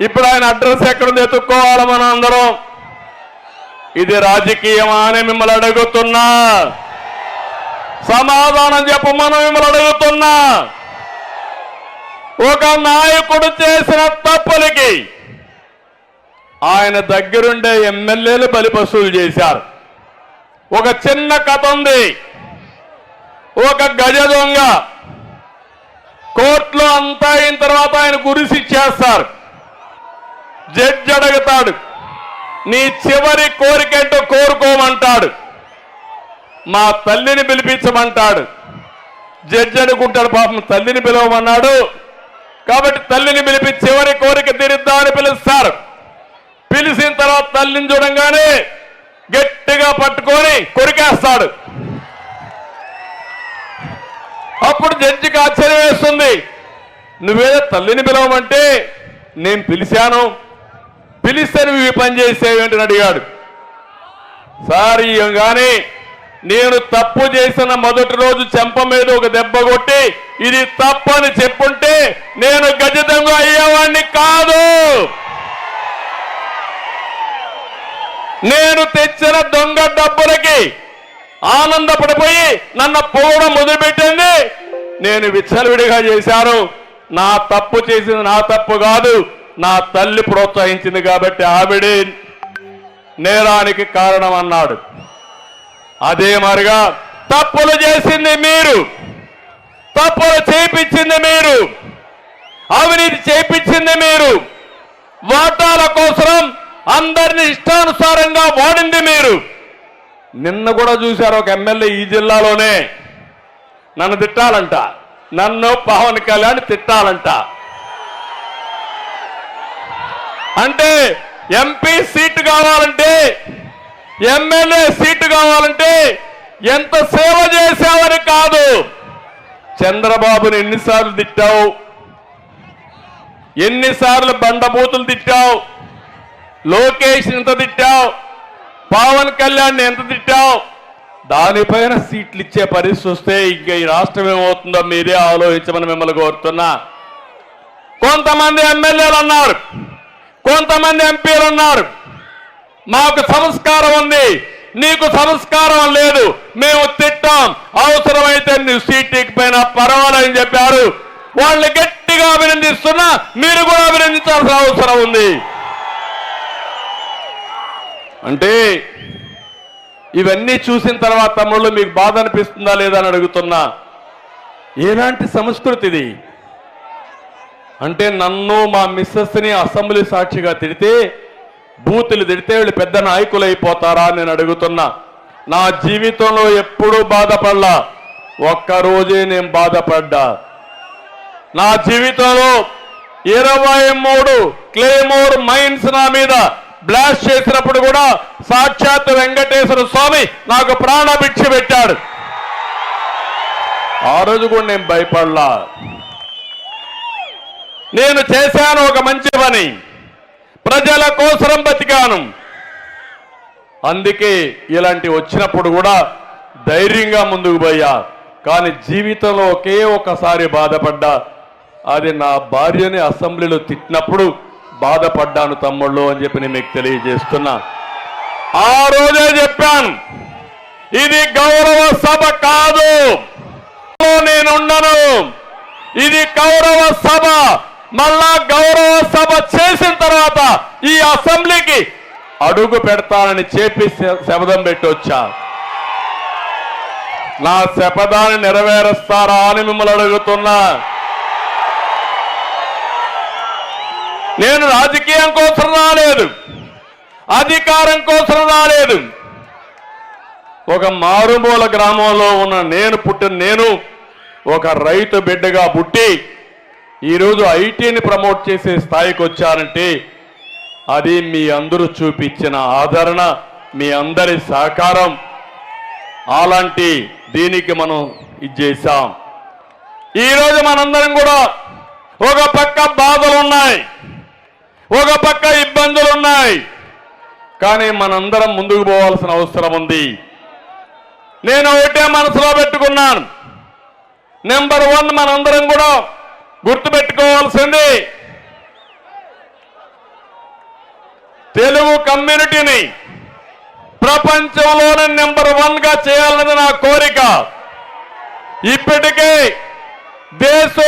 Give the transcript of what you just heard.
ఇప్పుడు ఆయన అడ్రస్ ఎక్కడుంది ఎత్తుక్కోవాలి మనం అందరం ఇది రాజకీయమా అని మిమ్మల్ని అడుగుతున్నా. సమాధానం చెప్పమని మిమ్మల్ని అడుగుతున్నా. ఒక నాయకుడు చేసిన తప్పులకి ఆయన దగ్గరుండే ఎమ్మెల్యేలు బలిపశువులు చేశారు. ఒక చిన్న కథ ఉంది. ఒక గజ దొంగ కోర్టులో అంతా అయిన తర్వాత ఆయన గురిసి చేస్తారు. జడ్జి అడుగుతాడు. నీ చివరి కోరికేంటో కోరుకోమంటాడు. మా తల్లిని పిలిపించమంటాడు. జడ్జి అనుకుంటాడు పాపం తల్లిని పిలవమన్నాడు. కాబట్టి తల్లిని పిలిపి చివరి కోరిక తీరుద్దామని పిలుస్తారు. పిలిచిన తర్వాత తల్లిని చూడంగానే గట్టిగా పట్టుకొని కొరికేస్తాడు. అప్పుడు జడ్జికి ఆశ్చర్యం వేస్తుంది. నువ్వేదో తల్లిని పిలవమంటే నేను పిలిచాను. పిలిస్తే నువ్వు ఈ పని చేసేవేంటని అడిగాడు. సార్ ఇవ్వగానే నేను తప్పు చేసిన మొదటి రోజు చెంప మీద ఒక దెబ్బ కొట్టి ఇది తప్పని చెప్పుంటే నేను గజదంగా అయ్యేవాడిని కాదు. నేను తెచ్చిన దొంగ డబ్బులకి ఆనందపడిపోయి నన్ను పోవడం మొదలుపెట్టింది. నేను విచ్చలవిడిగా చేశాను నా తప్పు చేసింది నా తప్పు కాదు. నా తల్లి ప్రోత్సహించింది కాబట్టి ఆవిడే నేరానికి కారణం అన్నాడు అదే మరిగా తప్పులు చేసింది మీరు. తప్పులు చేపించింది మీరు. అవినీతి చేపించింది మీరు. వాటాల కోసం అందరిని ఇష్టానుసారంగా వాడింది మీరు. నిన్న కూడా చూశారు ఒక ఎమ్మెల్యే ఈ జిల్లాలోనే. నన్ను తిట్టాలంట. నన్ను పవన్ కళ్యాణ్ తిట్టాలంట. అంటే ఎంపీ సీటు కావాలంటే ఎమ్మెల్యే సీటు కావాలంటే ఎంత సేవ చేశావని కాదు. చంద్రబాబుని ఎన్నిసార్లు తిట్టావు? ఎన్నిసార్లు బండబూతులు తిట్టావు? లోకేష్ ఎంత తిట్టావు? పవన్ కళ్యాణ్ ఎంత తిట్టావు? దానిపైన సీట్లు ఇచ్చే పరిస్థితి వస్తే ఇంకా ఈ రాష్ట్రం ఏమవుతుందో మీరే ఆలోచించమని మిమ్మల్ని కోరుతున్నా. కొంతమంది ఎమ్మెల్యేలు అన్నారు. కొంతమంది ఎంపీలు ఉన్నారు. మాకు సంస్కారం ఉంది. నీకు సంస్కారం లేదు. మేము తిట్టాం. అవసరమైతే నువ్వు సీట్ ఎక్కిపోయినా పర్వాలని చెప్పారు. వాళ్ళు గట్టిగా అభినందిస్తున్నా మీరు కూడా అభినందించాల్సిన అవసరం ఉంది. అంటే ఇవన్నీ చూసిన తర్వాత తమ్ముళ్ళు మీకు బాధ అనిపిస్తుందా లేదా అని అడుగుతున్నా. ఎలాంటి సంస్కృతి ఇది అంటే నన్ను మా మిస్సెస్ని అసెంబ్లీ సాక్షిగా తిడితే బూతులు తిడితే వీళ్ళు పెద్ద నాయకులు అయిపోతారా నేను అడుగుతున్నా. నా జీవితంలో ఎప్పుడూ బాధపడలా. ఒక్కరోజే నేను బాధపడ్డా. నా జీవితంలో ఇరవై మూడు క్లేమోర్ మైన్స్ నా మీద బ్లాస్ట్ చేసినప్పుడు కూడా సాక్షాత్ వెంకటేశ్వర స్వామి నాకు ప్రాణభిక్ష పెట్టాడు. ఆ రోజు కూడా నేను భయపడలా. నేను చేశాను ఒక మంచి పని. ప్రజల కోసరం బతికాను. అందుకే ఇలాంటి వచ్చినప్పుడు కూడా ధైర్యంగా ముందుకు పోయా. కానీ జీవితంలో ఒకే ఒకసారి బాధపడ్డా. అది నా భార్యని అసెంబ్లీలో తిట్టినప్పుడు బాధపడ్డాను తమ్ముళ్ళు అని చెప్పి నేను మీకు తెలియజేస్తున్నా. ఆ రోజే చెప్పాను. ఇది గౌరవ సభ కాదు. నేనుండను ఇది గౌరవ సభ. మళ్ళా గౌరవ సభ చేసిన తర్వాత ఈ అసెంబ్లీకి అడుగు పెడతానని చెప్పి శ- శపథం పెట్టి వచ్చా. నా శపథాన్ని నెరవేరుస్తారా అని మిమ్మల్ని అడుగుతున్నా. నేను రాజకీయం కోసం రాలేదు. అధికారం కోసం రాలేదు. ఒక మారుమూల గ్రామంలో ఉన్న నేను పుట్టిన నేను ఒక రైతు బిడ్డగా పుట్టి ఈరోజు ఐటీని ప్రమోట్ చేసే స్థాయికి వచ్చానంటే అది మీ అందరూ చూపించిన ఆదరణ మీ అందరి సహకారం. అలాంటి దీనికి మనం ఇది చేశాం. ఈరోజు మనందరం కూడా ఒక పక్క బాధలు ఉన్నాయి ఒక పక్క ఇబ్బందులు ఉన్నాయి. కానీ మనందరం ముందుకు పోవాల్సిన అవసరం ఉంది. నేను ఒకటే మనసులో పెట్టుకున్నాను. నెంబర్ వన్ మనందరం కూడా గుర్తుపెట్టుకోవాల్సింది. తెలుగు కమ్యూనిటీని ప్రపంచంలోనే నెంబర్ వన్గా చేయాలన్నది నా కోరిక. ఇప్పటికే దేశం